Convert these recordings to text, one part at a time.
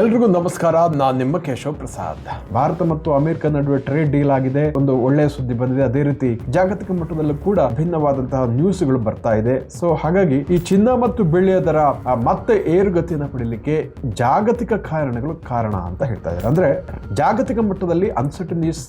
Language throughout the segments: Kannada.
ಎಲ್ರಿಗೂ ನಮಸ್ಕಾರ. ನಾನು ನಿಮ್ಮ ಕೇಶವ್ ಪ್ರಸಾದ್. ಭಾರತ ಮತ್ತು ಅಮೆರಿಕ ನಡುವೆ ಟ್ರೇಡ್ ಡೀಲ್ ಆಗಿದೆ. ಒಂದು ಒಳ್ಳೆಯ ಸುದ್ದಿ ಬಂದಿದೆ. ಅದೇ ರೀತಿ ಜಾಗತಿಕ ಮಟ್ಟದಲ್ಲೂ ಕೂಡ ಭಿನ್ನವಾದಂತಹ ನ್ಯೂಸ್ಗಳು ಬರ್ತಾ ಇದೆ. ಸೊ ಹಾಗಾಗಿ ಈ ಚಿನ್ನ ಮತ್ತು ಬೆಳ್ಳಿಯ ದರ ಮತ್ತೆ ಏರುಗತಿಯನ್ನು ಪಡಿಲಿಕ್ಕೆ ಜಾಗತಿಕ ಕಾರಣಗಳು ಕಾರಣ ಅಂತ ಹೇಳ್ತಾ ಇದ್ದಾರೆ. ಅಂದ್ರೆ ಜಾಗತಿಕ ಮಟ್ಟದಲ್ಲಿ ಅನ್ಸರ್ಟನಿಸ್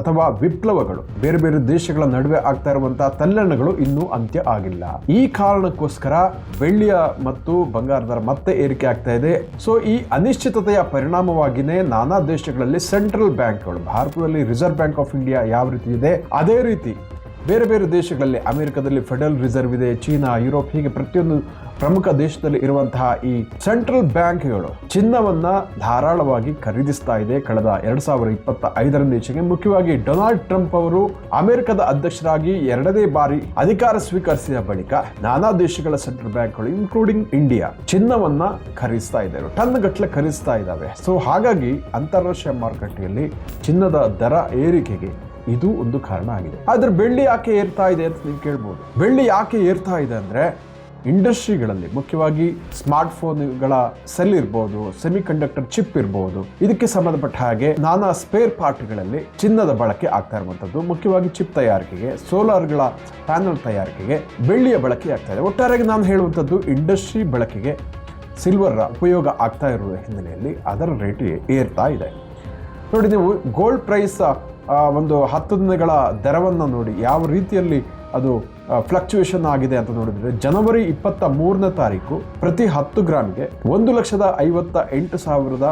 ಅಥವಾ ವಿಪ್ಲವಗಳು. ಬೇರೆ ಬೇರೆ ದೇಶಗಳ ನಡುವೆ ಆಗ್ತಾ ಇರುವಂತಹ ತಲ್ಲಣಗಳು ಇನ್ನೂ ಅಂತ್ಯ ಆಗಿಲ್ಲ. ಈ ಕಾರಣಕ್ಕೋಸ್ಕರ ಬೆಳ್ಳಿಯ ಮತ್ತು ಬಂಗಾರ ದರ ಮತ್ತೆ ಏರಿಕೆ ಆಗ್ತಾ ಇದೆ. ಸೊ ಈ ಅನಿಶ್ಚಿತತೆಯ ಪರಿಣಾಮವಾಗಿನೇ ನಾನಾ ದೇಶಗಳಲ್ಲಿ ಸೆಂಟ್ರಲ್ ಬ್ಯಾಂಕ್ಗಳು ಭಾರತದಲ್ಲಿ ರಿಸರ್ವ್ ಬ್ಯಾಂಕ್ ಆಫ್ ಇಂಡಿಯಾ ಯಾವ ರೀತಿ ಇದೆ? ಅದೇ ರೀತಿ ಬೇರೆ ಬೇರೆ ದೇಶಗಳಲ್ಲಿ ಅಮೆರಿಕದಲ್ಲಿ ಫೆಡರಲ್ ರಿಸರ್ವ್ ಇದೆ, ಚೀನಾ, ಯುರೋಪ್, ಹೀಗೆ ಪ್ರತಿಯೊಂದು ಪ್ರಮುಖ ದೇಶದಲ್ಲಿ ಇರುವಂತಹ ಈ ಸೆಂಟ್ರಲ್ ಬ್ಯಾಂಕ್ಗಳು ಚಿನ್ನವನ್ನ ಧಾರಾಳವಾಗಿ ಖರೀದಿಸ್ತಾ ಇದೆ. ಕಳೆದ ಎರಡ್ ಸಾವಿರದ ಇಪ್ಪತ್ತ ಈಚೆಗೆ ಮುಖ್ಯವಾಗಿ ಡೊನಾಲ್ಡ್ ಟ್ರಂಪ್ ಅವರು ಅಮೆರಿಕದ ಅಧ್ಯಕ್ಷರಾಗಿ ಎರಡನೇ ಬಾರಿ ಅಧಿಕಾರ ಸ್ವೀಕರಿಸಿದ ಬಳಿಕ ನಾನಾ ದೇಶಗಳ ಸೆಂಟ್ರಲ್ ಬ್ಯಾಂಕ್ಗಳು ಇನ್ಕ್ಲೂಡಿಂಗ್ ಇಂಡಿಯಾ ಚಿನ್ನವನ್ನ ಖರೀದಿಸ್ತಾ ಇದ್ದಾರೆ. ಟನ್ ಗಟ್ಟಲೆ ಖರೀದಿಸ್ತಾ ಇದ್ದಾವೆ. ಸೊ ಹಾಗಾಗಿ ಅಂತಾರಾಷ್ಟ್ರೀಯ ಮಾರುಕಟ್ಟೆಯಲ್ಲಿ ಚಿನ್ನದ ದರ ಏರಿಕೆಗೆ ಇದು ಒಂದು ಕಾರಣ ಆಗಿದೆ. ಆದರೆ ಬೆಳ್ಳಿ ಯಾಕೆ ಏರ್ತಾ ಇದೆ ಅಂತ ನೀವು ಕೇಳ್ಬೋದು. ಬೆಳ್ಳಿ ಯಾಕೆ ಏರ್ತಾ ಇದೆ ಅಂದ್ರೆ ಇಂಡಸ್ಟ್ರಿಗಳಲ್ಲಿ, ಮುಖ್ಯವಾಗಿ ಸ್ಮಾರ್ಟ್ ಫೋನ್ಗಳ ಸೆಲ್ ಇರ್ಬೋದು ಸೆಮಿ ಕಂಡಕ್ಟರ್ ಚಿಪ್ ಇರ್ಬೋದು, ಇದಕ್ಕೆ ಸಂಬಂಧಪಟ್ಟ ಹಾಗೆ ನಾನಾ ಸ್ಪೇರ್ ಪಾರ್ಟ್ಗಳಲ್ಲಿ ಚಿನ್ನದ ಬಳಕೆ ಆಗ್ತಾ ಇರುವಂಥದ್ದು. ಮುಖ್ಯವಾಗಿ ಚಿಪ್ ತಯಾರಿಕೆಗೆ, ಸೋಲಾರ್ಗಳ ಪ್ಯಾನಲ್ ತಯಾರಿಕೆಗೆ ಬೆಳ್ಳಿಯ ಬಳಕೆ ಆಗ್ತಾ ಇದೆ. ಒಟ್ಟಾರೆಗೆ ನಾನು ಹೇಳುವಂಥದ್ದು ಇಂಡಸ್ಟ್ರಿ ಬಳಕೆಗೆ ಸಿಲ್ವರ್ ಉಪಯೋಗ ಆಗ್ತಾ ಇರುವ ಹಿನ್ನೆಲೆಯಲ್ಲಿ ಅದರ ರೇಟ್ ಏರ್ತಾ ಇದೆ. ನೋಡಿ, ನೀವು ಗೋಲ್ಡ್ ಪ್ರೈಸ್ ಒಂದು ಹತ್ತು ದಿನಗಳ ದರವನ್ನು ನೋಡಿ ಯಾವ ರೀತಿಯಲ್ಲಿ ಅದು ಫ್ಲಕ್ಚುಯೇಷನ್ ಆಗಿದೆ ಅಂತ ನೋಡಿದರೆ ಜನವರಿ ಇಪ್ಪತ್ತ ಮೂರನೇ ತಾರೀಕು ಪ್ರತಿ ಹತ್ತು ಗ್ರಾಮ್ಗೆ ಒಂದು ಲಕ್ಷದ ಐವತ್ತ ಎಂಟು ಸಾವಿರದ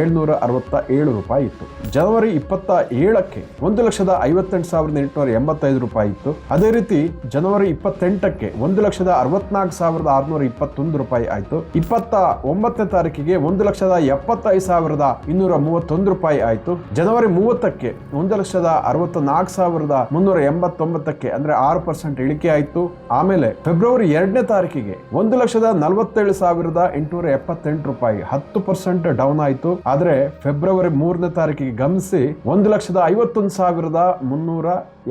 ಏಳ್ನೂರ ಅರವತ್ತ ಏಳು ರೂಪಾಯಿ ಇತ್ತು. ಜನವರಿ ಇಪ್ಪತ್ತ ಏಳಕ್ಕೆ ಒಂದು ಲಕ್ಷದ ಐವತ್ತೆಂಟು ಸಾವಿರದ ಎಂಟುನೂರ ಎಂಬತ್ತೈದು ರೂಪಾಯಿ ಇತ್ತು. ಅದೇ ರೀತಿ ಜನವರಿ ಇಪ್ಪತ್ತೆಂಟಕ್ಕೆ ಒಂದು ಲಕ್ಷದ ಅರವತ್ನಾಲ್ಕು ಸಾವಿರದ ಆರುನೂರ ಇಪ್ಪತ್ತೊಂದು ರೂಪಾಯಿ ಆಯಿತು. ಇಪ್ಪತ್ತ ಒಂಬತ್ತನೇ ತಾರೀಕಿಗೆ ಒಂದು ಲಕ್ಷದ ಎಪ್ಪತ್ತೈದು ಸಾವಿರದ ಇನ್ನೂರ ಮೂವತ್ತೊಂದು ರೂಪಾಯಿ ಆಯಿತು. ಜನವರಿ ಮೂವತ್ತಕ್ಕೆ ಒಂದು ಲಕ್ಷದ ಅರವತ್ತ ನಾಲ್ಕು ಸಾವಿರದ ಮುನ್ನೂರ ಎಂಬತ್ತೊಂಬತ್ತಕ್ಕೆ ಅಂದ್ರೆ ಆರು ಪರ್ಸೆಂಟ್ ಇಳಿಕೆ ಆಯಿತು. ಆಮೇಲೆ ಫೆಬ್ರವರಿ ಎರಡನೇ ತಾರೀಕಿಗೆ ಒಂದು ಲಕ್ಷದ ನಲವತ್ತೇಳು ಸಾವಿರದ ಎಂಟುನೂರ ಎಪ್ಪತ್ತೆಂಟು ರೂಪಾಯಿ ಹತ್ತು ಪರ್ಸೆಂಟ್ ಡೌನ್ ಆಯಿತು. ಆದ್ರೆ ಫೆಬ್ರವರಿ ಮೂರನೇ ತಾರೀಕಿಗೆ ಗಮನಿಸಿ ಒಂದು ಲಕ್ಷದ ಐವತ್ತೊಂದು ಸಾವಿರದ ಮುನ್ನೂರ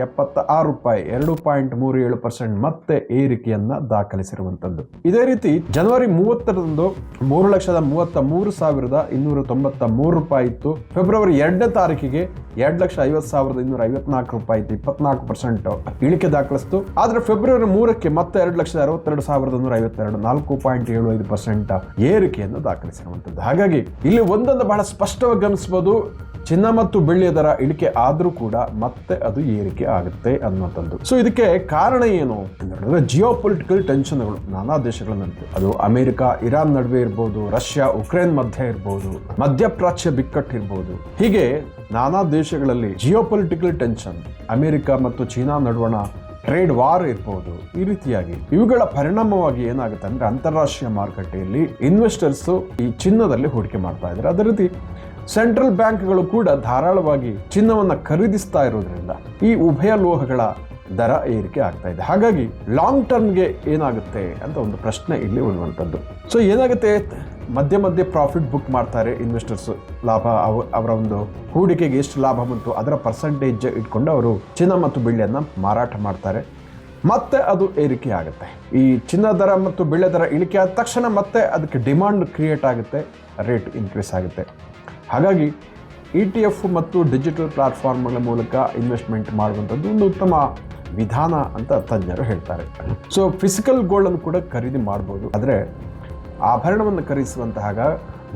ಎಪ್ಪತ್ತ ಆರು ರೂಪಾಯಿ, ಎರಡು ಪಾಯಿಂಟ್ ಮೂರು ಏಳು ಪರ್ಸೆಂಟ್ ಮತ್ತೆ ಏರಿಕೆಯನ್ನ ದಾಖಲಿಸಿರುವಂತದ್ದು. ಇದೇ ರೀತಿ ಜನವರಿ ಮೂವತ್ತರಂದು ಮೂರು ಲಕ್ಷದ ಮೂವತ್ತ ಮೂರು ಸಾವಿರದ ಇನ್ನೂರ ತೊಂಬತ್ತ ಮೂರು ರೂಪಾಯಿ ಇತ್ತು. ಫೆಬ್ರವರಿ ಎರಡನೇ ತಾರೀಕಿಗೆ ಎರಡು ಲಕ್ಷ ಐವತ್ತು ಸಾವಿರದ ಇನ್ನೂರ ಐವತ್ನಾಲ್ಕು ರೂಪಾಯಿ ಇತ್ತು, ಇಪ್ಪತ್ನಾಲ್ಕು ಪರ್ಸೆಂಟ್ ಇಳಿಕೆ ದಾಖಲಿಸ್ತು. ಆದ್ರೆ ಫೆಬ್ರವರಿ ಮೂರಕ್ಕೆ ಮತ್ತೆ ಎರಡು ಲಕ್ಷದ ಅರವತ್ತೆರಡು ಸಾವಿರದ ನೂರ ಐವತ್ತೆರಡು, ನಾಲ್ಕು ಪಾಯಿಂಟ್ ಏಳು ಐದು ಪರ್ಸೆಂಟ್ ಏರಿಕೆಯನ್ನು ದಾಖಲಿಸಿರುವಂತದ್ದು. ಹಾಗಾಗಿ ಇಲ್ಲಿ ಒಂದೊಂದು ಬಹಳ ಸ್ಪಷ್ಟವಾಗಿ ಗಮನಿಸಬಹುದು ಚಿನ್ನ ಮತ್ತು ಬೆಳ್ಳಿಯ ದರ ಇಳಿಕೆ ಆದರೂ ಕೂಡ ಮತ್ತೆ ಅದು ಏರಿಕೆ ಆಗುತ್ತೆ ಅನ್ನುವಂಥದ್ದು. ಸೊ ಇದಕ್ಕೆ ಕಾರಣ ಏನು ಅಂತ ಹೇಳಿದ್ರೆ ಜಿಯೋ ಪೊಲಿಟಿಕಲ್ ಟೆನ್ಷನ್ಗಳು ನಾನಾ ದೇಶಗಳ ನಡುವೆ ಅದು ಅಮೆರಿಕ, ಇರಾನ್ ನಡುವೆ ಇರ್ಬೋದು, ರಷ್ಯಾ, ಉಕ್ರೇನ್ ಮಧ್ಯ ಇರ್ಬೋದು, ಮಧ್ಯಪ್ರಾಚ್ಯ ಬಿಕ್ಕಟ್ಟು ಇರ್ಬೋದು. ಹೀಗೆ ನಾನಾ ದೇಶಗಳಲ್ಲಿ ಜಿಯೋ ಪೊಲಿಟಿಕಲ್ ಟೆನ್ಷನ್ ಅಮೆರಿಕ ಮತ್ತು ಚೀನಾ ನಡುವಣ ಟ್ರೇಡ್ ವಾರ್ ಇರ್ಬೋದು, ಈ ರೀತಿಯಾಗಿ. ಇವುಗಳ ಪರಿಣಾಮವಾಗಿ ಏನಾಗುತ್ತೆ ಅಂದ್ರೆ ಅಂತಾರಾಷ್ಟ್ರೀಯ ಮಾರುಕಟ್ಟೆಯಲ್ಲಿ ಇನ್ವೆಸ್ಟರ್ಸ್ ಈ ಚಿನ್ನದಲ್ಲಿ ಹೂಡಿಕೆ ಮಾಡ್ತಾ ಇದ್ದಾರೆ. ಅದೇ ರೀತಿ ಸೆಂಟ್ರಲ್ ಬ್ಯಾಂಕ್ಗಳು ಕೂಡ ಧಾರಾಳವಾಗಿ ಚಿನ್ನವನ್ನು ಖರೀದಿಸ್ತಾ ಇರೋದ್ರಿಂದ ಈ ಉಭಯ ಲೋಹಗಳ ದರ ಏರಿಕೆ ಆಗ್ತಾ ಇದೆ. ಹಾಗಾಗಿ ಲಾಂಗ್ ಟರ್ಮ್ಗೆ ಏನಾಗುತ್ತೆ ಅಂತ ಒಂದು ಪ್ರಶ್ನೆ ಇಲ್ಲಿ ಉಳುವಂಥದ್ದು ಸೊ ಏನಾಗುತ್ತೆ? ಮಧ್ಯೆ ಮಧ್ಯೆ ಪ್ರಾಫಿಟ್ ಬುಕ್ ಮಾಡ್ತಾರೆ ಇನ್ವೆಸ್ಟರ್ಸ್ ಲಾಭ ಅವ- ಅವರ ಒಂದು ಹೂಡಿಕೆಗೆ ಎಷ್ಟು ಲಾಭ ಬಂತು, ಅದರ ಪರ್ಸೆಂಟೇಜ್ ಇಟ್ಕೊಂಡು ಅವರು ಚಿನ್ನ ಮತ್ತು ಬೆಳ್ಳಿಯನ್ನು ಮಾರಾಟ ಮಾಡ್ತಾರೆ. ಮತ್ತೆ ಅದು ಏರಿಕೆ ಆಗುತ್ತೆ. ಈ ಚಿನ್ನ ದರ ಮತ್ತು ಬೆಳ್ಳೆ ದರ ಇಳಿಕೆ ಆದ ತಕ್ಷಣ ಮತ್ತೆ ಅದಕ್ಕೆ ಡಿಮಾಂಡ್ ಕ್ರಿಯೇಟ್ ಆಗುತ್ತೆ ರೇಟ್ ಇನ್ಕ್ರೀಸ್ ಆಗುತ್ತೆ. ಹಾಗಾಗಿ ಇ ಟಿ ಎಫ್ ಮತ್ತು ಡಿಜಿಟಲ್ ಪ್ಲಾಟ್ಫಾರ್ಮ್ಗಳ ಮೂಲಕ ಇನ್ವೆಸ್ಟ್ಮೆಂಟ್ ಮಾಡುವಂಥದ್ದು ಒಂದು ಉತ್ತಮ ವಿಧಾನ ಅಂತ ತಜ್ಞರು ಹೇಳ್ತಾರೆ. ಸೊ ಫಿಸಿಕಲ್ ಗೋಲ್ಡನ್ನು ಕೂಡ ಖರೀದಿ ಮಾಡ್ಬೋದು. ಆದರೆ, ಆಭರಣವನ್ನು ಖರೀದಿಸುವಂತಹ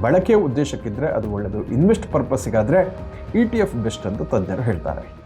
ಬಳಕೆಯ ಉದ್ದೇಶಕ್ಕಿದ್ದರೆ ಅದು ಒಳ್ಳೆಯದು ಇನ್ವೆಸ್ಟ್ ಪರ್ಪಸ್ಸಿಗಾದರೆ ಇ ಟಿ ಎಫ್ ಬೆಸ್ಟ್ ಅಂತ ತಜ್ಞರು ಹೇಳ್ತಾರೆ.